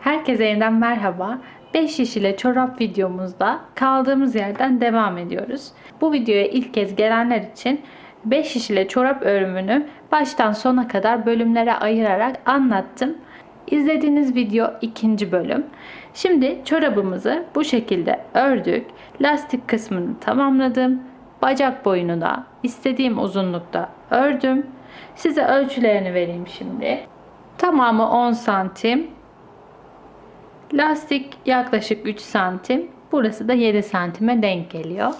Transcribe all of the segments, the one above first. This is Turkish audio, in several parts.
Herkese yeniden merhaba. 5 şiş ile çorap videomuzda kaldığımız yerden devam ediyoruz. Bu videoya ilk kez gelenler için 5 şiş ile çorap örümünü baştan sona kadar bölümlere ayırarak anlattım. İzlediğiniz video ikinci bölüm. Şimdi çorabımızı bu şekilde ördük. Lastik kısmını tamamladım. Bacak boyunu da istediğim uzunlukta ördüm. Size ölçülerini vereyim şimdi. Tamamı 10 santim. Lastik yaklaşık 3 santim. Burası da 7 santime denk geliyor.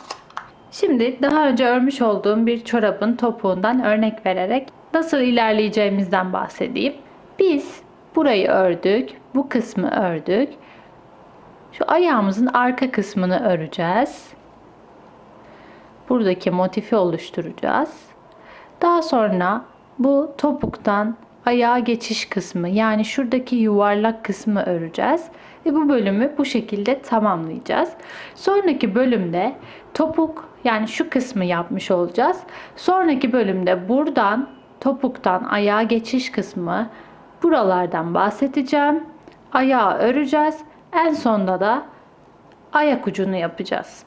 Şimdi daha önce örmüş olduğum bir çorabın topuğundan örnek vererek nasıl ilerleyeceğimizden bahsedeyim. Biz burayı ördük, bu kısmı ördük. Şu ayağımızın arka kısmını öreceğiz. Buradaki motifi oluşturacağız. Daha sonra bu topuktan ayağa geçiş kısmı yani şuradaki yuvarlak kısmı öreceğiz. Ve bu bölümü bu şekilde tamamlayacağız. Sonraki bölümde topuk yani şu kısmı yapmış olacağız. Sonraki bölümde buradan topuktan ayağa geçiş kısmı buralardan bahsedeceğim. Ayağı öreceğiz. En sonda da ayak ucunu yapacağız.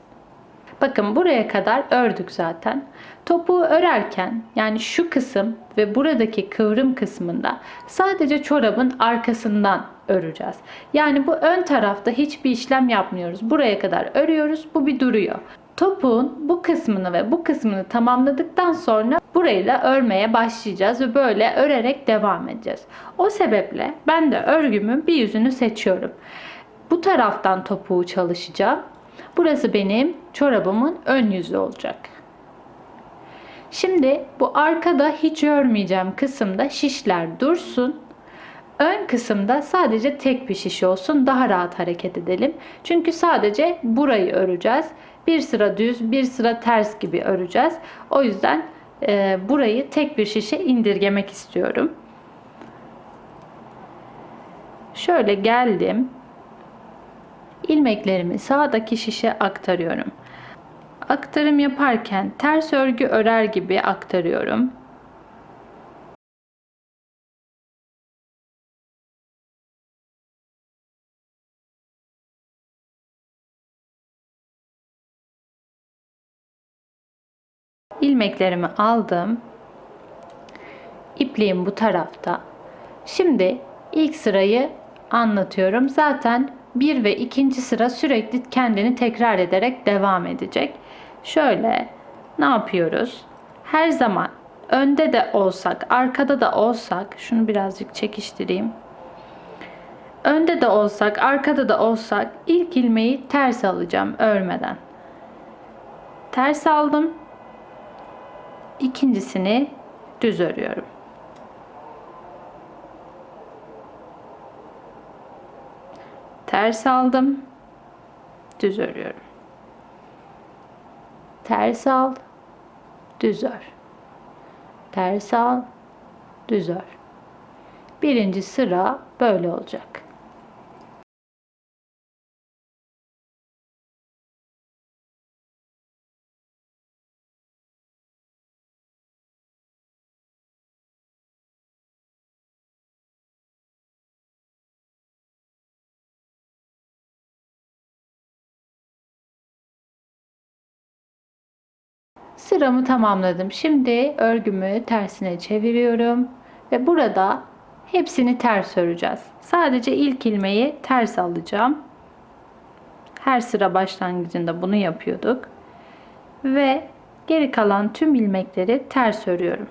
Bakın buraya kadar ördük zaten. Topuğu örerken yani şu kısım ve buradaki kıvrım kısmında sadece çorabın arkasından öreceğiz. Yani bu ön tarafta hiçbir işlem yapmıyoruz. Buraya kadar örüyoruz. Bu bir duruyor. Topuğun bu kısmını ve bu kısmını tamamladıktan sonra burayla örmeye başlayacağız ve böyle örerek devam edeceğiz. O sebeple ben de örgümün bir yüzünü seçiyorum. Bu taraftan topuğu çalışacağım. Burası benim çorabımın ön yüzü olacak. Şimdi bu arkada hiç örmeyeceğim kısımda şişler dursun. Ön kısımda sadece tek bir şiş olsun. Daha rahat hareket edelim. Çünkü sadece burayı öreceğiz. Bir sıra düz, bir sıra ters gibi öreceğiz. O yüzden e, burayı tek bir şişe indirgemek istiyorum. Şöyle geldim ilmeklerimi sağdaki şişe aktarıyorum. Aktarım yaparken ters örgü örer gibi aktarıyorum. ilmeklerimi aldım. İpliğim bu tarafta. Şimdi ilk sırayı anlatıyorum. Zaten bir ve ikinci sıra sürekli kendini tekrar ederek devam edecek. Şöyle ne yapıyoruz? Her zaman önde de olsak, arkada da olsak, şunu birazcık çekiştireyim. Önde de olsak, arkada da olsak ilk ilmeği ters alacağım örmeden. Ters aldım. İkincisini düz örüyorum. Ters aldım. Düz örüyorum. Ters al. Düz ör. Ters al. Düz ör. Birinci sıra böyle olacak. Sıramı tamamladım. Şimdi örgümü tersine çeviriyorum ve burada hepsini ters öreceğiz. Sadece ilk ilmeği ters alacağım. Her sıra başlangıcında bunu yapıyorduk. Ve geri kalan tüm ilmekleri ters örüyorum.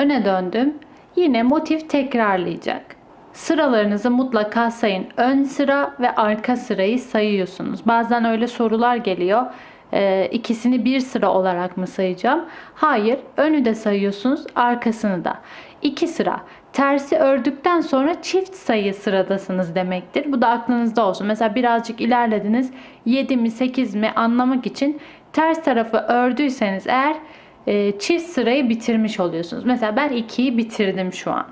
Öne döndüm. Yine motif tekrarlayacak. Sıralarınızı mutlaka sayın. Ön sıra ve arka sırayı sayıyorsunuz. Bazen öyle sorular geliyor. Ee, ikisini bir sıra olarak mı sayacağım? Hayır. Önü de sayıyorsunuz, arkasını da. İki sıra tersi ördükten sonra çift sayı sıradasınız demektir. Bu da aklınızda olsun. Mesela birazcık ilerlediniz 7 mi 8 mi anlamak için ters tarafı ördüyseniz eğer e, çift sırayı bitirmiş oluyorsunuz. Mesela ben 2'yi bitirdim şu an.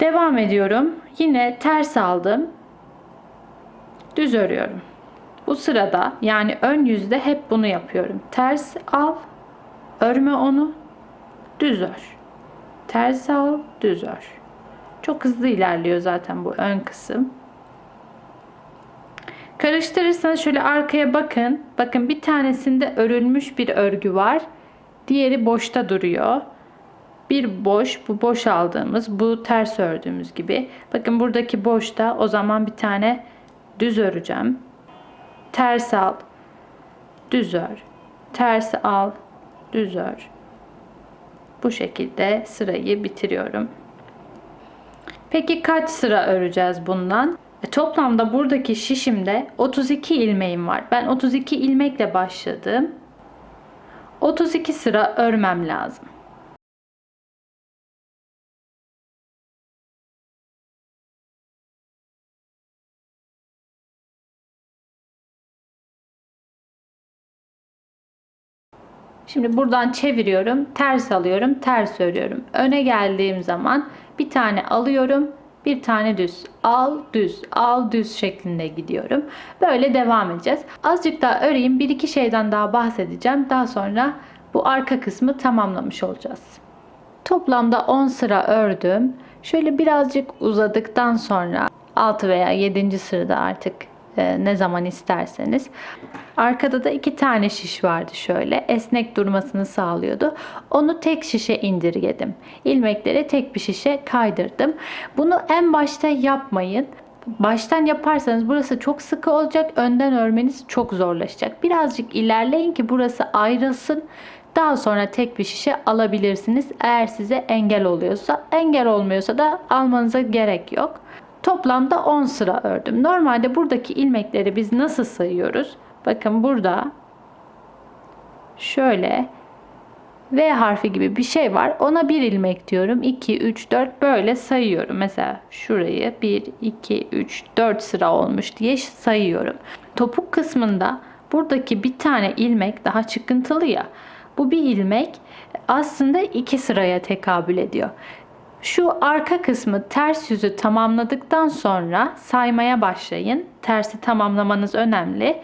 Devam ediyorum. Yine ters aldım. Düz örüyorum. Bu sırada yani ön yüzde hep bunu yapıyorum. Ters al, örme onu, düz ör. Ters al, düz ör. Çok hızlı ilerliyor zaten bu ön kısım. Karıştırırsanız şöyle arkaya bakın. Bakın bir tanesinde örülmüş bir örgü var. Diğeri boşta duruyor. Bir boş, bu boş aldığımız, bu ters ördüğümüz gibi. Bakın buradaki boşta o zaman bir tane düz öreceğim. Ters al, düz ör. Ters al, düz ör. Bu şekilde sırayı bitiriyorum. Peki kaç sıra öreceğiz bundan? E, toplamda buradaki şişimde 32 ilmeğim var. Ben 32 ilmekle başladım. 32 sıra örmem lazım. Şimdi buradan çeviriyorum, ters alıyorum, ters örüyorum. Öne geldiğim zaman bir tane alıyorum, bir tane düz. Al, düz, al, düz şeklinde gidiyorum. Böyle devam edeceğiz. Azıcık daha öreyim, bir iki şeyden daha bahsedeceğim. Daha sonra bu arka kısmı tamamlamış olacağız. Toplamda 10 sıra ördüm. Şöyle birazcık uzadıktan sonra 6 veya 7. sırada artık ne zaman isterseniz. Arkada da iki tane şiş vardı şöyle. Esnek durmasını sağlıyordu. Onu tek şişe indirgedim. İlmekleri tek bir şişe kaydırdım. Bunu en başta yapmayın. Baştan yaparsanız burası çok sıkı olacak. Önden örmeniz çok zorlaşacak. Birazcık ilerleyin ki burası ayrılsın. Daha sonra tek bir şişe alabilirsiniz. Eğer size engel oluyorsa, engel olmuyorsa da almanıza gerek yok. Toplamda 10 sıra ördüm. Normalde buradaki ilmekleri biz nasıl sayıyoruz? Bakın burada şöyle V harfi gibi bir şey var. Ona bir ilmek diyorum. 2, 3, 4 böyle sayıyorum. Mesela şurayı 1, 2, 3, 4 sıra olmuş diye sayıyorum. Topuk kısmında buradaki bir tane ilmek daha çıkıntılı ya. Bu bir ilmek aslında iki sıraya tekabül ediyor. Şu arka kısmı ters yüzü tamamladıktan sonra saymaya başlayın. Tersi tamamlamanız önemli.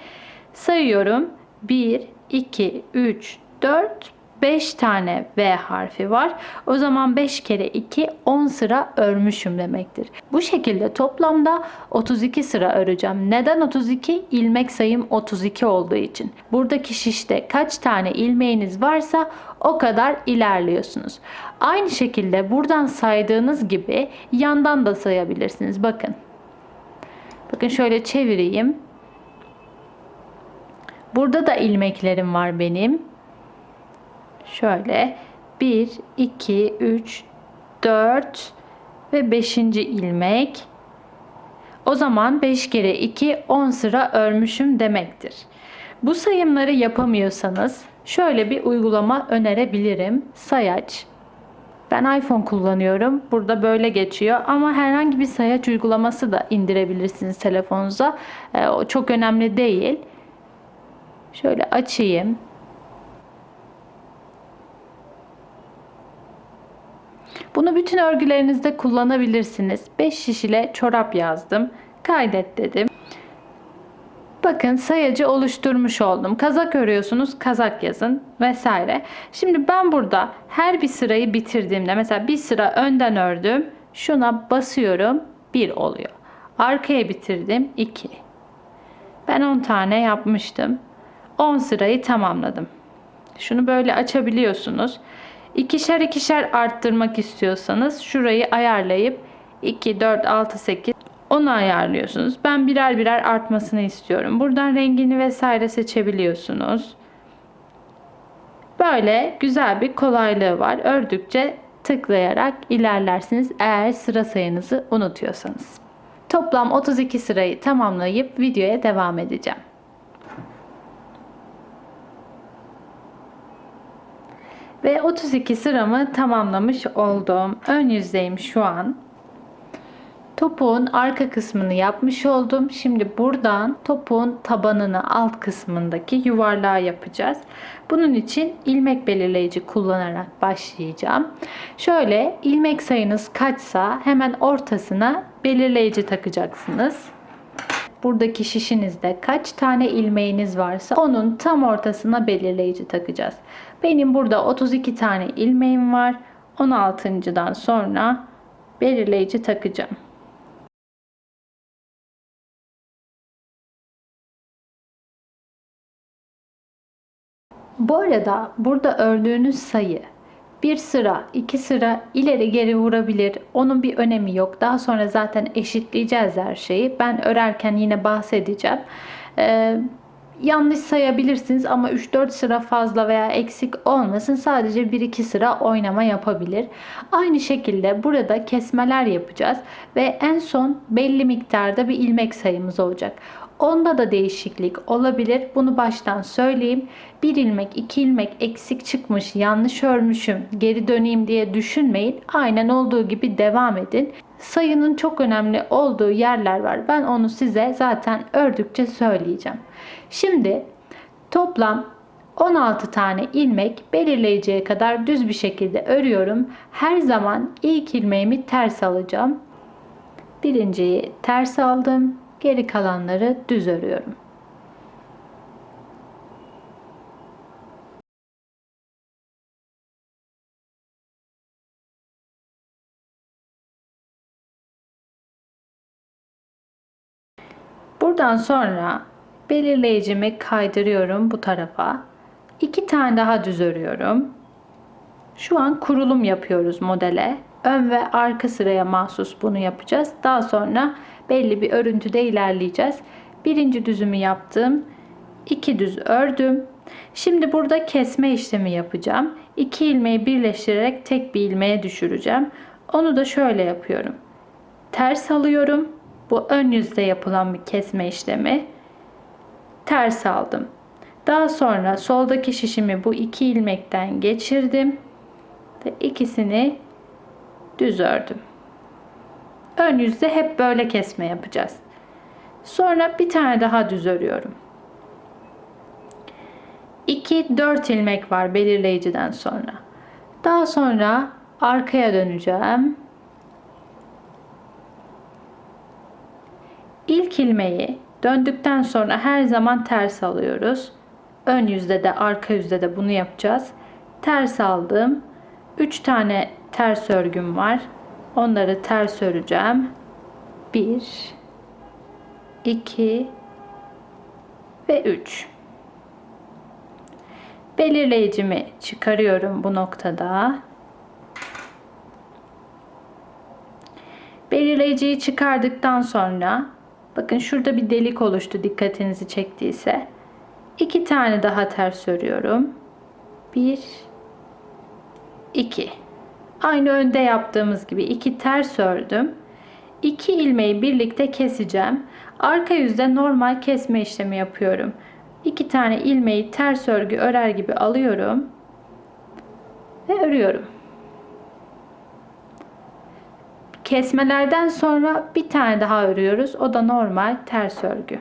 Sayıyorum. 1, 2, 3, 4, 5 tane V harfi var. O zaman 5 kere 2 10 sıra örmüşüm demektir. Bu şekilde toplamda 32 sıra öreceğim. Neden 32? İlmek sayım 32 olduğu için. Buradaki şişte kaç tane ilmeğiniz varsa o kadar ilerliyorsunuz. Aynı şekilde buradan saydığınız gibi yandan da sayabilirsiniz. Bakın. Bakın şöyle çevireyim. Burada da ilmeklerim var benim. Şöyle 1, 2, 3, 4 ve 5. ilmek. O zaman 5 kere 2 10 sıra örmüşüm demektir. Bu sayımları yapamıyorsanız şöyle bir uygulama önerebilirim. Sayaç. Ben iPhone kullanıyorum. Burada böyle geçiyor ama herhangi bir sayaç uygulaması da indirebilirsiniz telefonunuza. Ee, o çok önemli değil. Şöyle açayım. Bunu bütün örgülerinizde kullanabilirsiniz. 5 şiş ile çorap yazdım. Kaydet dedim. Bakın sayacı oluşturmuş oldum. Kazak örüyorsunuz, kazak yazın vesaire. Şimdi ben burada her bir sırayı bitirdiğimde mesela bir sıra önden ördüm. Şuna basıyorum. 1 oluyor. Arkaya bitirdim. 2. Ben 10 tane yapmıştım. 10 sırayı tamamladım. Şunu böyle açabiliyorsunuz. İkişer ikişer arttırmak istiyorsanız şurayı ayarlayıp 2, 4, 6, 8 onu ayarlıyorsunuz. Ben birer birer artmasını istiyorum. Buradan rengini vesaire seçebiliyorsunuz. Böyle güzel bir kolaylığı var. Ördükçe tıklayarak ilerlersiniz eğer sıra sayınızı unutuyorsanız. Toplam 32 sırayı tamamlayıp videoya devam edeceğim. Ve 32 sıramı tamamlamış oldum. Ön yüzdeyim şu an. Topuğun arka kısmını yapmış oldum. Şimdi buradan topuğun tabanını alt kısmındaki yuvarlağı yapacağız. Bunun için ilmek belirleyici kullanarak başlayacağım. Şöyle ilmek sayınız kaçsa hemen ortasına belirleyici takacaksınız. Buradaki şişinizde kaç tane ilmeğiniz varsa onun tam ortasına belirleyici takacağız. Benim burada 32 tane ilmeğim var. 16.dan sonra belirleyici takacağım. Bu arada burada ördüğünüz sayı bir sıra, iki sıra ileri geri vurabilir. Onun bir önemi yok. Daha sonra zaten eşitleyeceğiz her şeyi. Ben örerken yine bahsedeceğim. Ee, yanlış sayabilirsiniz ama 3-4 sıra fazla veya eksik olmasın. Sadece 1-2 sıra oynama yapabilir. Aynı şekilde burada kesmeler yapacağız ve en son belli miktarda bir ilmek sayımız olacak. Onda da değişiklik olabilir. Bunu baştan söyleyeyim. Bir ilmek, iki ilmek eksik çıkmış, yanlış örmüşüm, geri döneyim diye düşünmeyin. Aynen olduğu gibi devam edin. Sayının çok önemli olduğu yerler var. Ben onu size zaten ördükçe söyleyeceğim. Şimdi toplam 16 tane ilmek belirleyeceğe kadar düz bir şekilde örüyorum. Her zaman ilk ilmeğimi ters alacağım. Birinciyi ters aldım. Geri kalanları düz örüyorum. Buradan sonra belirleyicimi kaydırıyorum bu tarafa. İki tane daha düz örüyorum. Şu an kurulum yapıyoruz modele. Ön ve arka sıraya mahsus bunu yapacağız. Daha sonra belli bir örüntüde ilerleyeceğiz. Birinci düzümü yaptım. iki düz ördüm. Şimdi burada kesme işlemi yapacağım. İki ilmeği birleştirerek tek bir ilmeğe düşüreceğim. Onu da şöyle yapıyorum. Ters alıyorum. Bu ön yüzde yapılan bir kesme işlemi. Ters aldım. Daha sonra soldaki şişimi bu iki ilmekten geçirdim ve ikisini düz ördüm. Ön yüzde hep böyle kesme yapacağız. Sonra bir tane daha düz örüyorum. 2 4 ilmek var belirleyiciden sonra. Daha sonra arkaya döneceğim. İlk ilmeği döndükten sonra her zaman ters alıyoruz. Ön yüzde de arka yüzde de bunu yapacağız. Ters aldım. 3 tane ters örgüm var. Onları ters öreceğim. 1 2 ve 3. Belirleyicimi çıkarıyorum bu noktada. Belirleyiciyi çıkardıktan sonra bakın şurada bir delik oluştu dikkatinizi çektiyse. iki tane daha ters örüyorum. 1 2 Aynı önde yaptığımız gibi iki ters ördüm. İki ilmeği birlikte keseceğim. Arka yüzde normal kesme işlemi yapıyorum. İki tane ilmeği ters örgü örer gibi alıyorum ve örüyorum. Kesmelerden sonra bir tane daha örüyoruz. O da normal ters örgü.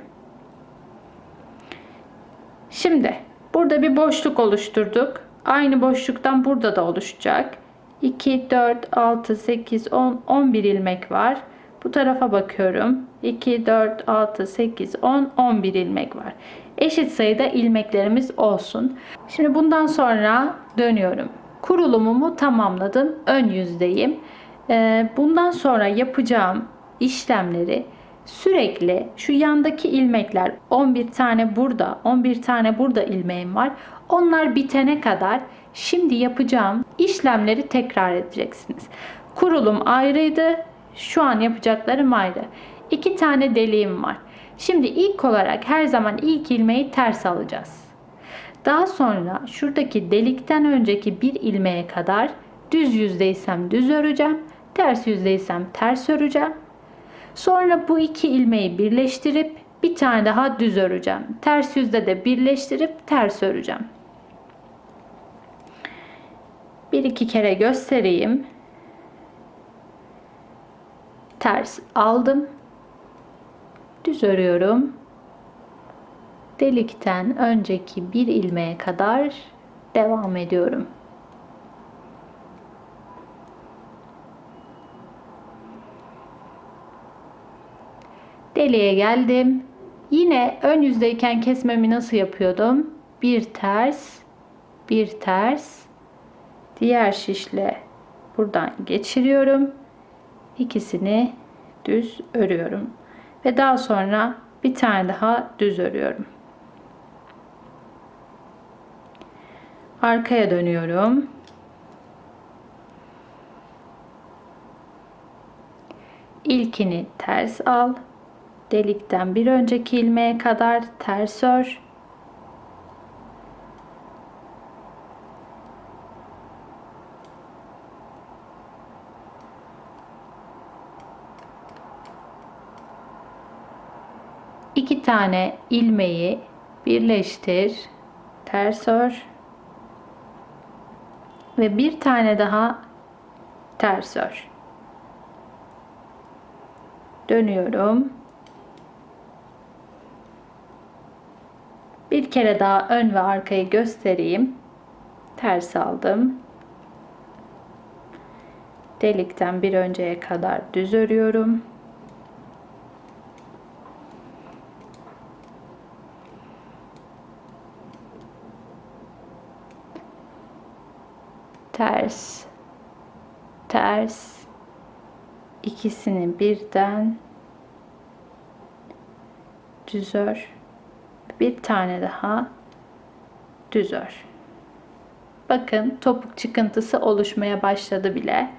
Şimdi burada bir boşluk oluşturduk. Aynı boşluktan burada da oluşacak. 2, 4, 6, 8, 10, 11 ilmek var. Bu tarafa bakıyorum. 2, 4, 6, 8, 10, 11 ilmek var. Eşit sayıda ilmeklerimiz olsun. Şimdi bundan sonra dönüyorum. Kurulumumu tamamladım. Ön yüzdeyim. Ee, bundan sonra yapacağım işlemleri sürekli şu yandaki ilmekler 11 tane burada 11 tane burada ilmeğim var. Onlar bitene kadar şimdi yapacağım işlemleri tekrar edeceksiniz. Kurulum ayrıydı. Şu an yapacaklarım ayrı. İki tane deliğim var. Şimdi ilk olarak her zaman ilk ilmeği ters alacağız. Daha sonra şuradaki delikten önceki bir ilmeğe kadar düz yüzdeysem düz öreceğim. Ters yüzdeysem ters öreceğim. Sonra bu iki ilmeği birleştirip bir tane daha düz öreceğim. Ters yüzde de birleştirip ters öreceğim. Bir iki kere göstereyim. Ters aldım. Düz örüyorum. Delikten önceki bir ilmeğe kadar devam ediyorum. Deliğe geldim. Yine ön yüzdeyken kesmemi nasıl yapıyordum? Bir ters, bir ters, diğer şişle buradan geçiriyorum. İkisini düz örüyorum. Ve daha sonra bir tane daha düz örüyorum. Arkaya dönüyorum. İlkini ters al. Delikten bir önceki ilmeğe kadar ters ör. İki tane ilmeği birleştir. Ters ör. Ve bir tane daha ters ör. Dönüyorum. Bir kere daha ön ve arkayı göstereyim. Ters aldım. Delikten bir önceye kadar düz örüyorum. Ters. Ters. İkisini birden düz ör bir tane daha düz ör. Bakın topuk çıkıntısı oluşmaya başladı bile.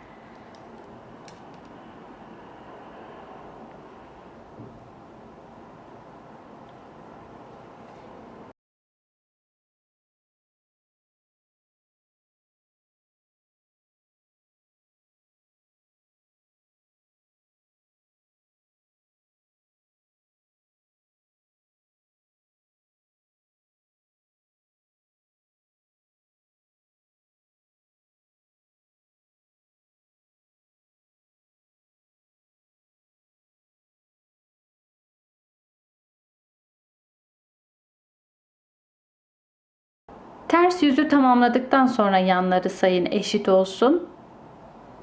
Ters yüzü tamamladıktan sonra yanları sayın eşit olsun.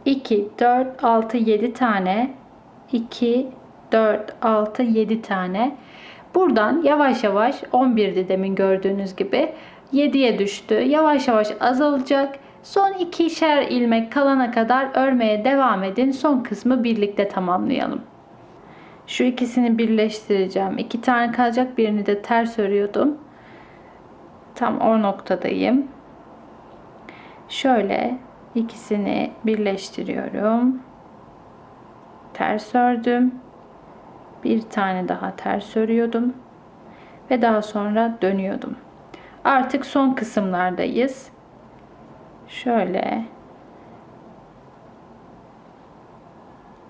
2, 4, 6, 7 tane. 2, 4, 6, 7 tane. Buradan yavaş yavaş 11'di demin gördüğünüz gibi 7'ye düştü. Yavaş yavaş azalacak. Son ikişer ilmek kalana kadar örmeye devam edin. Son kısmı birlikte tamamlayalım. Şu ikisini birleştireceğim. İki tane kalacak. Birini de ters örüyordum. Tam o noktadayım. Şöyle ikisini birleştiriyorum. Ters ördüm. Bir tane daha ters örüyordum ve daha sonra dönüyordum. Artık son kısımlardayız. Şöyle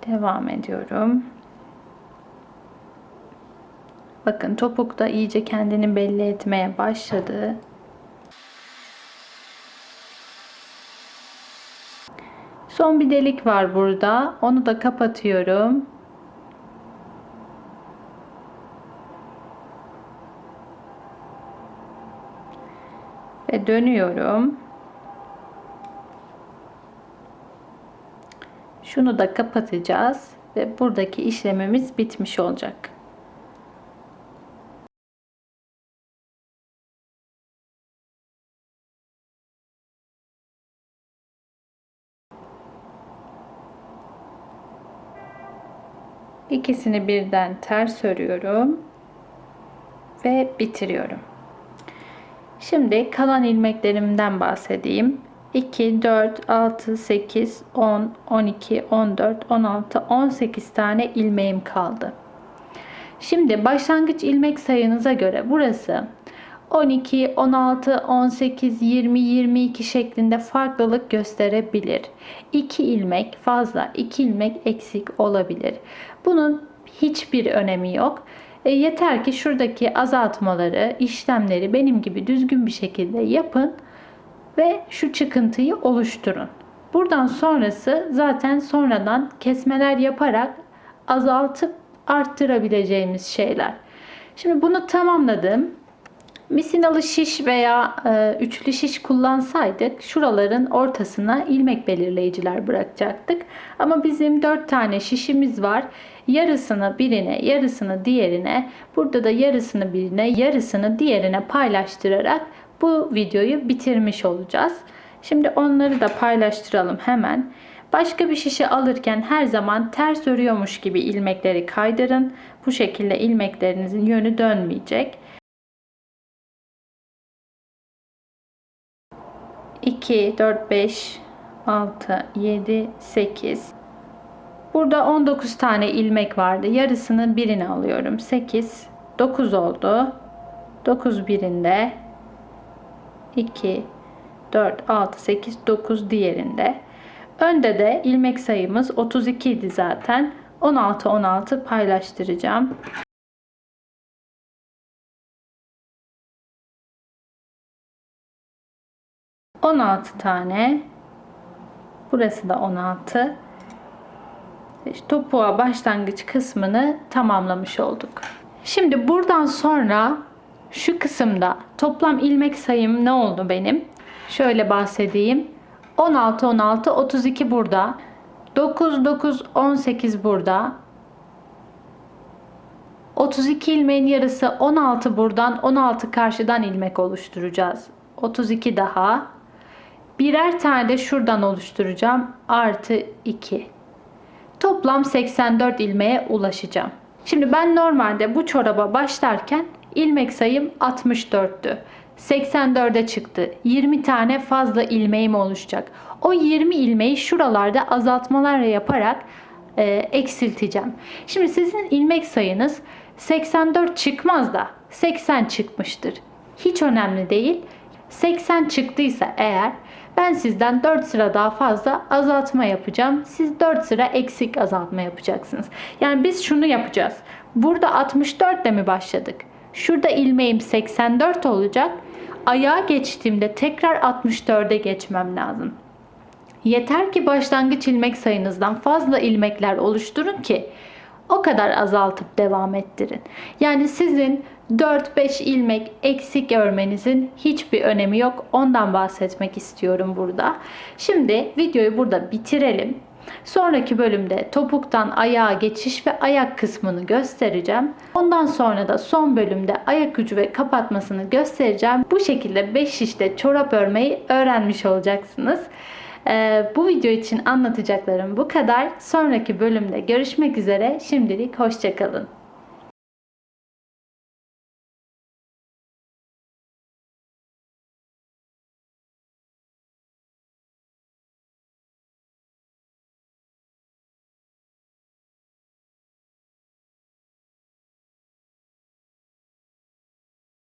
devam ediyorum. Bakın topuk da iyice kendini belli etmeye başladı. Son bir delik var burada. Onu da kapatıyorum. Ve dönüyorum. Şunu da kapatacağız ve buradaki işlemimiz bitmiş olacak. İkisini birden ters örüyorum ve bitiriyorum. Şimdi kalan ilmeklerimden bahsedeyim. 2, 4, 6, 8, 10, 12, 14, 16, 18 tane ilmeğim kaldı. Şimdi başlangıç ilmek sayınıza göre burası 12, 16, 18, 20, 22 şeklinde farklılık gösterebilir. 2 ilmek fazla, 2 ilmek eksik olabilir. Bunun hiçbir önemi yok. E, yeter ki şuradaki azaltmaları, işlemleri benim gibi düzgün bir şekilde yapın. ve şu çıkıntıyı oluşturun. Buradan sonrası zaten sonradan kesmeler yaparak azaltıp arttırabileceğimiz şeyler. Şimdi bunu tamamladım. Misinalı şiş veya e, üçlü şiş kullansaydık şuraların ortasına ilmek belirleyiciler bırakacaktık. Ama bizim 4 tane şişimiz var. Yarısını birine, yarısını diğerine, burada da yarısını birine, yarısını diğerine paylaştırarak bu videoyu bitirmiş olacağız. Şimdi onları da paylaştıralım hemen. Başka bir şişe alırken her zaman ters örüyormuş gibi ilmekleri kaydırın. Bu şekilde ilmeklerinizin yönü dönmeyecek. 2, 4, 5, 6, 7, 8. Burada 19 tane ilmek vardı. Yarısını birine alıyorum. 8, 9 oldu. 9 birinde. 2, 4, 6, 8, 9 diğerinde. Önde de ilmek sayımız 32 idi zaten. 16, 16 paylaştıracağım. On altı tane. Burası da 16. İşte topuğa başlangıç kısmını tamamlamış olduk. Şimdi buradan sonra şu kısımda toplam ilmek sayım ne oldu benim? Şöyle bahsedeyim. 16 16 32 burada. 9 9 18 burada. 32 ilmeğin yarısı 16 buradan 16 karşıdan ilmek oluşturacağız. 32 daha. Birer tane de şuradan oluşturacağım. Artı 2. Toplam 84 ilmeğe ulaşacağım. Şimdi ben normalde bu çoraba başlarken ilmek sayım 64'tü. 84'e çıktı. 20 tane fazla ilmeğim oluşacak. O 20 ilmeği şuralarda azaltmalar yaparak e, eksilteceğim. Şimdi sizin ilmek sayınız 84 çıkmaz da 80 çıkmıştır. Hiç önemli değil. 80 çıktıysa eğer ben sizden 4 sıra daha fazla azaltma yapacağım. Siz 4 sıra eksik azaltma yapacaksınız. Yani biz şunu yapacağız. Burada 64 ile mi başladık? Şurada ilmeğim 84 olacak. Ayağa geçtiğimde tekrar 64'e geçmem lazım. Yeter ki başlangıç ilmek sayınızdan fazla ilmekler oluşturun ki o kadar azaltıp devam ettirin. Yani sizin 4-5 ilmek eksik örmenizin hiçbir önemi yok. Ondan bahsetmek istiyorum burada. Şimdi videoyu burada bitirelim. Sonraki bölümde topuktan ayağa geçiş ve ayak kısmını göstereceğim. Ondan sonra da son bölümde ayak ucu ve kapatmasını göstereceğim. Bu şekilde 5 şişte çorap örmeyi öğrenmiş olacaksınız. Ee, bu video için anlatacaklarım bu kadar. Sonraki bölümde görüşmek üzere. Şimdilik hoşçakalın.